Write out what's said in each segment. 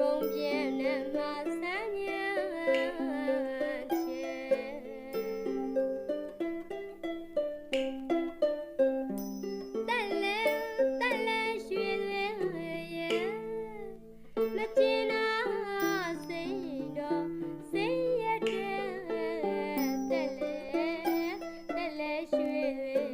ကုန်ပြင်းနဲ့မဆန်းညံချေတက်လဲတက်လဲရွှေလဲရဲ့မကျင်နာစိတ်တော်စိတ်ရတဲ့တက်လဲတက်လဲရွှေလဲ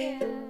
Yeah.